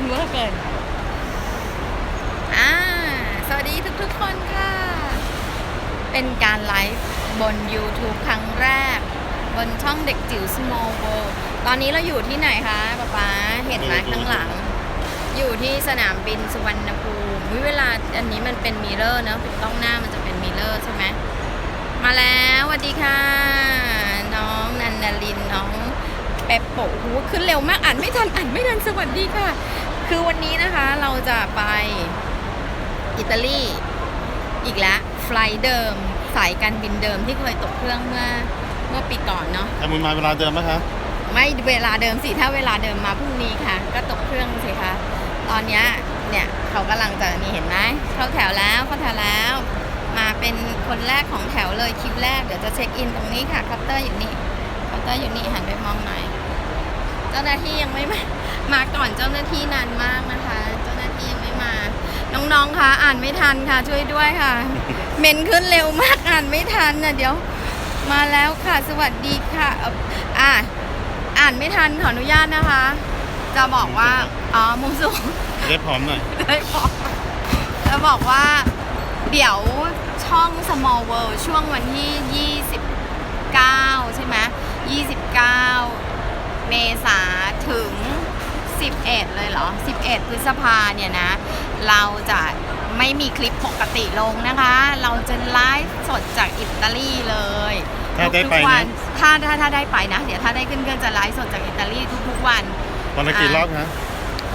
นเวอร์เกินอ่าสวัสดีทุกๆคนค่ะ เป็นการไลฟ์บน YouTube ครั้งแรก บนช่องเด็กจิ๋ว Small World ตอนนี้เราอยู่ที่ไหนคะป๊าป๊าเห็นไหมข้างหลัง อยู่ที่สนามบินสุวรรณภูมิอุ๊ยเวลาอันนี้มันเป็นมิเรอร์เนอะถูกต้องหน้ามันจะเป็นมิเรอร์ใช่ไหมมาแล้วสวัสดีค่ะ น้องนันดาลินน้องเปปโปะหูขึ้นเร็วมากอ่านไม่ทันอ่านไม่ทันสวัสดีค่ะ คือวันนี้นะคะเราจะไปอิตาลีอีกแล้วไฟลท์เดิม สายการบินเดิมที่เคยตกเครื่องเมื่อเมื่อปีก่อนเนาะทำบุญมาเวลาเดิมไหมคะไม่เวลาเดิมสิถ้าเวลาเดิมมาพรุ่งนี้ค่ะ ก็ตกเครื่องสิคะตอนเนี้ยเนี่ยเขากำลังจะนี่เห็นไหมเข้าแถวแล้วเข้าแถวแล้ว มาเป็นคนแรกของแถวเลยคิวแรกเดี๋ยวจะเช็คอินตรงนี้ค่ะเคาน์เตอร์อยู่นี่เคาน์เตอร์อยู่นี่หันไปมองหน่อย เจ้าหน้าที่ยังไม่มามาก่อนเจ้าหน้าที่นานมากนะคะ เจ้าหน้าที่ยังไม่มา น้องๆคะอ่านไม่ทันค่ะ ช่วยด้วยค่ะ เมนขึ้นเร็วมากอ่านไม่ทันนะเดี๋ยว มาแล้วค่ะ สวัสดีค่ะเอ่ออะอ่านไม่ทันขออนุญาตนะคะ จะบอกว่าอ๋อมุมสูงเรียบพร้อมหน่อยได้บอกจะบอกว่า เดี๋ยวช่อง small world ช่วงวันที่ 29 ใช่ไหม29 เมษาถึง 11 เลยเหรอ 11 พฤษภาเนี่ยนะ เราจะไม่มีคลิปปกติลงนะคะ เราจะไลฟ์สดจากอิตาลีเลยถ้าได้ไปทุกๆวันะถ้าถ้าถ้าได้ไปนะ เดี๋ยวถ้าได้ขึ้นเครื่องจะไลฟ์สดจากอิตาลีทุกๆวันวันละกี่รอบคะ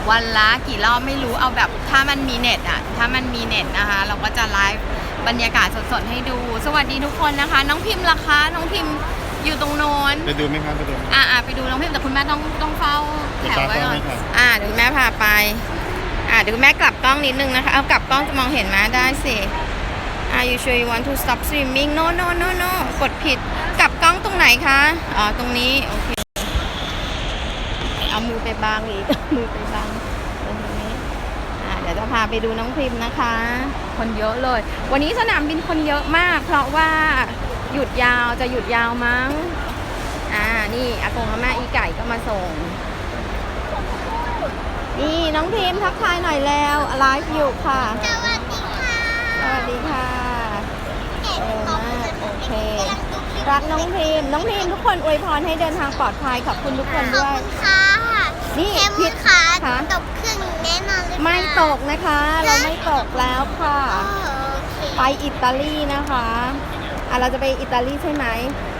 วันละกี่รอบไม่รู้เอาแบบถ้ามันมีเน็ตอะถ้ามันมีเน็ตนะคะ เราก็จะไลฟ์บรรยากาศสดๆให้ดู สวัสดีทุกคนนะคะ น้องพิมพ์ราคาน้องพิมพ์ อยู่ตรงโน้นไปดูไหมคะไปดูไหม อ่าอ่าไปดูน้องพิมพ์แต่คุณแม่ต้องต้องเฝ้าแถวไว้ก่อนเดี๋ยวตามเฝ้าให้ครับ อ่าเดี๋ยวคุณแม่พาไป อ่าเดี๋ยวคุณแม่กลับกล้องนิดนึงนะคะ เอากลับกล้องจะมองเห็นไหมได้สิ Are you sure you want to stop streaming no no no no กดผิด กลับกล้องตรงไหนคะ อ๋อ ตรงนี้ โอเค เอามือไปบังอีกมือไปบังตรงนี้ อ่าเดี๋ยวจะพาไปดูน้องพิมพ์นะคะ คนเยอะเลย วันนี้สนามบินคนเยอะมาก เพราะว่า หยุดยาวจะหยุดยาวมั้ง อ่า นี่อากงอาม่าอีไก่ก็มาส่ง นี่น้องพิมพ์ทักทายหน่อยแล้วไลฟ์อยู่ค่ะ สวัสดีค่ะ สวัสดีค่ะเก่งมากโอเค รักน้องพิมพ์น้องพิมพ์ทุกคนอวยพรให้เดินทางปลอดภัยขอบคุณทุกคนขอบด้วย คุณค่ะนี่เทมผิดค่ะค่ะตกเครื่องแน่นอนเลยค่ะไม่ตกนะคะ เราไม่ตกแล้วค่ะอ๋อโอเค ไปอิตาลีนะคะอ่ะเราจะไปอิตาลีใช่ไหม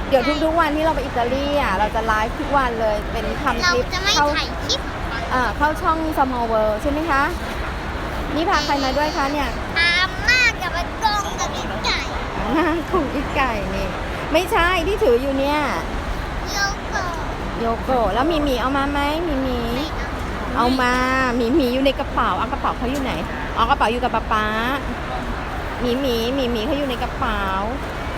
เดี๋ยวทุกๆวันที่เราไปอิตาลีอะเราจะไลฟ์ทุกวันเลยเป็นทำเราคลิปจะไม่เข้าถ่ายคลิปอ่าเข้าช่อง Small World ใช่ไหมคะ นี่พาใครมาด้วยคะเนี่ยอามมากกับไอ้กองกับไอ้ไก่อ่าคุณอีกไก่นี่ ไม่ใช่ที่ถืออยู่เนี่ย โยโกะโยโกะแล้วมีหมีเอามาไหมมีหมีไม่เอาเอามาหมีหมีอยู่ในกระเป๋าเอากระเป๋าเขาอยู่ไหนอ๋อกระเป๋าอยู่กับป๊าป๊าหมีหมีหมีหมีเขาอยู่ในกระเป๋า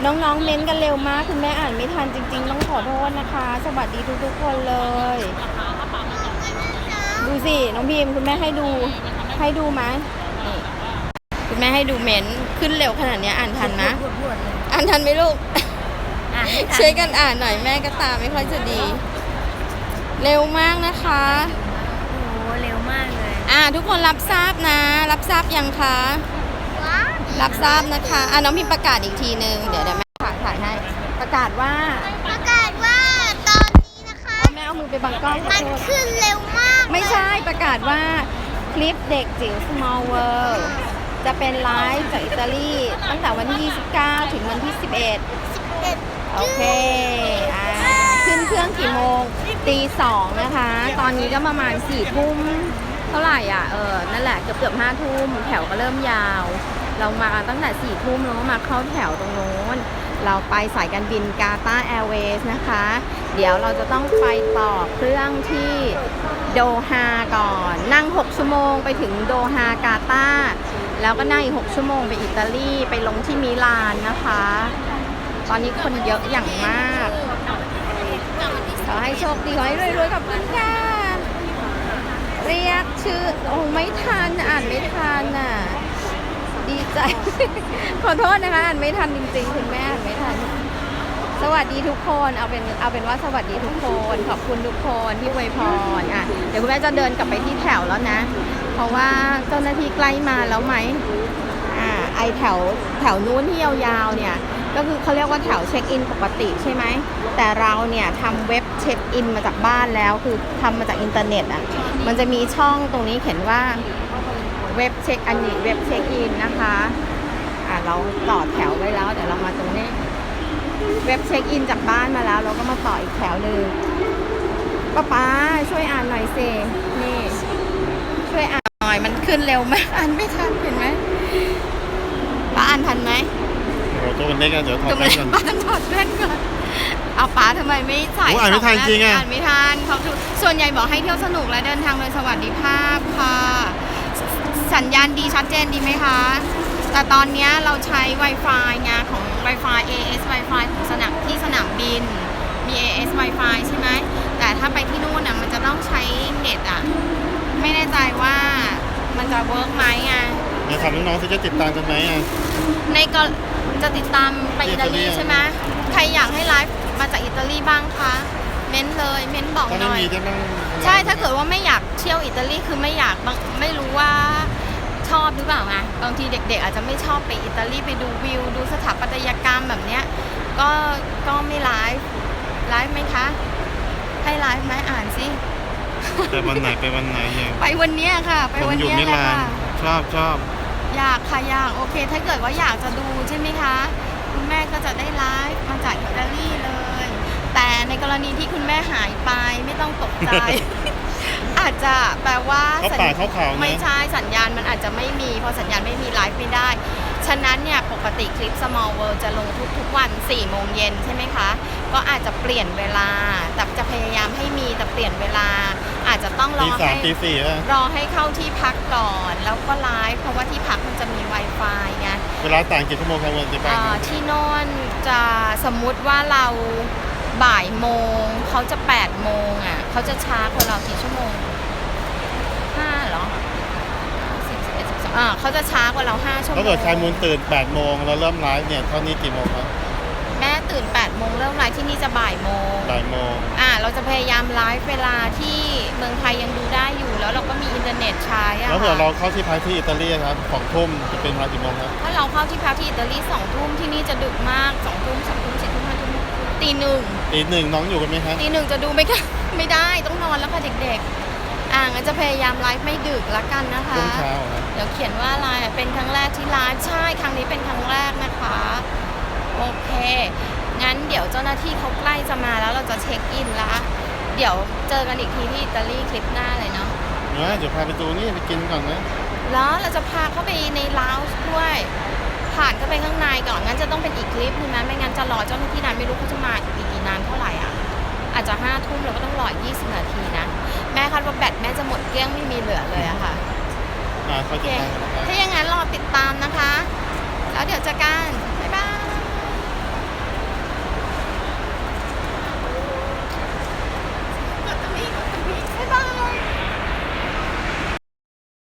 น้องๆเม้นกันเร็วมากคุณแม่อ่านไม่ทันจริง ๆ ต้องขอโทษนะคะ สวัสดีทุกๆคนเลย ดูสิ น้องพิมพ์คุณแม่ให้ดูให้ดูไหมนี่คุณแม่ให้ดูเม้นขึ้นเร็วขนาดเนี้ยอ่านทันไหมอ่านทันไหมลูกช่วยกันอ่านหน่อยแม่ก็ตาไม่ค่อยจะดี เร็วมากนะคะโอ้เร็วมากเลย อ่าทุกคนรับทราบนะ รับทราบยังคะว้า รับทราบนะคะอ่าน้องพิมพ์ประกาศอีกทีนึง เดี๋ยวเดี๋ยวแม่ถ่ายถ่ายให้ ประกาศว่าประกาศว่าตอนนี้นะคะ เอาแม่เอามือไปบังกล้องขอมันโทษขึ้นเร็วมากไม่ใช่ประกาศว่าคลิปเด็กจิ๋ว small world จะเป็นไลฟ์จากอิตาลีตั้งแต่วันที่ 29 ถึงวันที่ 11สิบเอ็ดโอเคอ่าขึ้นเครื่องกี่โมงตีสองนะคะ ตอนนี้ก็ประมาณสี่ทุ่มเท่าไหร่อะ เออ นั่นแหละเกือบเกือบห้าทุ่มแถวก็เริ่มยาว เรามาตั้งแต่สี่ทุ่มเราก็มาเข้าแถวตรงโน้น เราไปสายการบินกาตาแอร์เวย์นะคะ เดี๋ยวเราจะต้องไปต่อเครื่องที่โดฮาก่อน นั่ง 6 ชั่วโมงไปถึงโดฮากาตาร์แล้วก็นั่งอีก 6 ชั่วโมงไปอิตาลีไปลงที่มิลานนะคะ ตอนนี้คนเยอะอย่างมากขอให้โชคดีขอให้รวยๆขอบคุณค่ะเรียกชื่อ โอ้ไม่ทันอ่านไม่ทันอะ ใจ ขอโทษนะคะอ่านไม่ทันจริงๆ คุณแม่อ่านไม่ทัน สวัสดีทุกคนเอาเป็นเอาเป็นว่าสวัสดีทุกคน ขอบคุณทุกคนที่อวยพรอะเดี๋ยวคุณแม่จะเดินกลับไปที่แถวแล้วนะ เพราะว่าเจ้าหน้าที่ใกล้มาแล้วไหมอ่าไอแถวแถวนู้นที่ยาวๆเนี่ยก็คือเขาเรียกว่าแถวเช็คอินปกติใช่ไหม แต่เราเนี่ยทำเว็บเช็คอินมาจากบ้านแล้ว คือทำมาจากอินเทอร์เน็ตอะ มันจะมีช่องตรงนี้เขียนว่า เว็บเช็คอันนี้เว็บเช็คอินนะคะ อ่าเราต่อแถวไว้แล้วเดี๋ยวเรามาตรงนี้ เว็บเช็คอินจากบ้านมาแล้ว เราก็มาต่ออีกแถวหนึ่งป้าป๊าช่วยอ่านหน่อยเซนี่ ช่วยอ่านหน่อยมันขึ้นเร็วมากอ่านไม่ทันเห็นไหมป้าอ่านทันไหมโอ้โหตัวมันเล็กอะเดี๋ยวถอดทำไมแว่นก่อนป้าต้องถอดแว่นก่อนเอาป้าทำไมไม่ใส่โอ้อ่านไม่ทันสจริงอะอ่านไม่ทันเขาคือส่วนใหญ่บอกให้เที่ยวสนุกและเดินทางโดยสวัสดิภาพค่ะ สัญญาณดีชัดเจนดีไหมคะ แต่ตอนเนี้ยเราใช้ Wi-Fi ไงของ Wi-Fi AS Wi-Fi ของสนามที่สนามบิน มี AS Wi-Fi ใช่ไหม แต่ถ้าไปที่นู่นน่ะมันจะต้องใช้เน็ตอะ ไม่แน่ใจว่ามันจะเวิร์กไหมไงเดี๋ยวถามน้องๆสิจะติดตามกันไหมอะในก็จะติดตามไปอิตาลีอิตาลีใช่ไหมใครอยากให้ไลฟ์มาจากอิตาลีบ้างคะ เม้นเลยเม้นบอกถ้าหไม่น่อย มีจะต้องใช่ถ้าเกิดว่าไม่อยากเที่ยวอิตาลีคือไม่อยากบางไม่รู้ว่าชอบหรือเปล่าไงบางทีเด็ก ๆ อาจจะไม่ชอบไปอิตาลีไปดูวิว ดูสถาปัตยกรรมแบบเนี้ยก็ก็ไม่ไลฟ์ไลฟ์ไหมคะให้ไลฟ์ไหมอ่านสิไปวันไหนไปวันไหนเนี่ยไปวันเนี้ยค่ะ ไปผมวันอยู่เนี้ยมิแหละลานค่ะ ชอบชอบอยากค่ะอยากโอเค ถ้าเกิดว่าอยากจะดูใช่ไหมคะ คุณแม่ก็จะได้ไลฟ์มาจากอิตาลีเลยแต่ในก รณีที่คุณแม่หายไปไม่ต้องตกใจ อาจจะแปลว่าเขาสัญป่าเขาเขานะ ไม่ใช่สัญญาณมันอาจจะไม่มีพอสัญญาณไม่มีไลฟ์ไม่ได้ ฉะนั้นเนี่ยปกติคลิป small world จะลงทุกๆวัน4โมงเย็นใช่ไหมคะ ก็อาจจะเปลี่ยนเวลา แต่จะพยายามให้มีแต่เปลี่ยนเวลา อาจจะต้องรตีอสามให้ ตีสี่อะ รอให้เข้าที่พักก่อนแล้วก็ไลฟ์เพราะว่าที่พักมันจะมี Wi-Fi ไงเวลาต่างกี่ชั่วโมงครับวันจะไปอ่าที่โน่นจะสมมุติว่าเรา บ่ายโมงเขาจะ8โมงอะเขาจะช้ากว่าเรากี่ชั่วโมง5เหรอ10 11 12อ่าเขาจะช้ากว่าเรา5ชั่วโมถ้าง เกิดชายมูลตื่น 8 โมงแล้วเริ่มไลฟ์เนี่ยเท่านี้กี่โมงครับแม่ตื่น8โมงเริ่มไลฟ์ที่นี่จะบ่ายโมงบ่ายโมงอ่าเราจะพยายามไลฟ์เวลาที่เมืองไทยยังดูได้อยู่ แล้วเราก็มีอินเทอร์เน็ตใช้อะแล้วเผื่อค่ะเราเข้าที่พักที่อิตาลีครับของทุ่มจะเป็นเวลากี่โมงครับ ถ้าเราเข้าที่พักที่อิตาลีสองทุ่มที่นี่จะดึกมากสองทุ่มสามทุ่มสี่ทุ่มห้าทุ่ม ตีหนึ่งตีหนึ่งน้องอยู่กันไหมครับตีหนึ่งจะดูไม่ได้ไม่ได้ต้องนอนแล้วค่ะเด็กๆ อ่างั้นจะพยายามไลฟ์ไม่ดึกละกันนะคะ ช่วงเช้าอะครับเดี๋ยวเขียนว่าอะไรอะเป็นครั้งแรกที่ไลฟ์ใช่ครั้งนี้เป็นครั้งแรกนะคะ โอเค งั้นเดี๋ยวเจ้าหน้าที่เขาใกล้จะมาแล้วเราจะเช็คอินละเดี๋ยวเจอกันอีกทีที่อิตาลีคลิปหน้าเลยเนาะเดี๋ยวเดี๋ยวพาไปดูนี่ไปกินก่อนนะ แล้วเราจะพาเข้าไปในลาวส์ด้วย ผ่านเข้าไปข้างในก่อนงั้นจะต้องเป็นอีกคลิปหนึงนะไม่งั้นจะรอเจ้าหน้าที่นานไม่รู้เขาจะมาอีกกี่นานเท่าไหร่อะอาจจะห้าทุ่มเราก็ต้องรออีก20นาทีนะแม่คาดว่าแบตแม่จะหมดเกลี้ยงไม่มีเหลือเลยอะค่ะอ่าโอเข้าเคใจกันนะครับ ถ้าอย่างนั้นรอติดตามนะคะ แล้วเดี๋ยวเจะกัน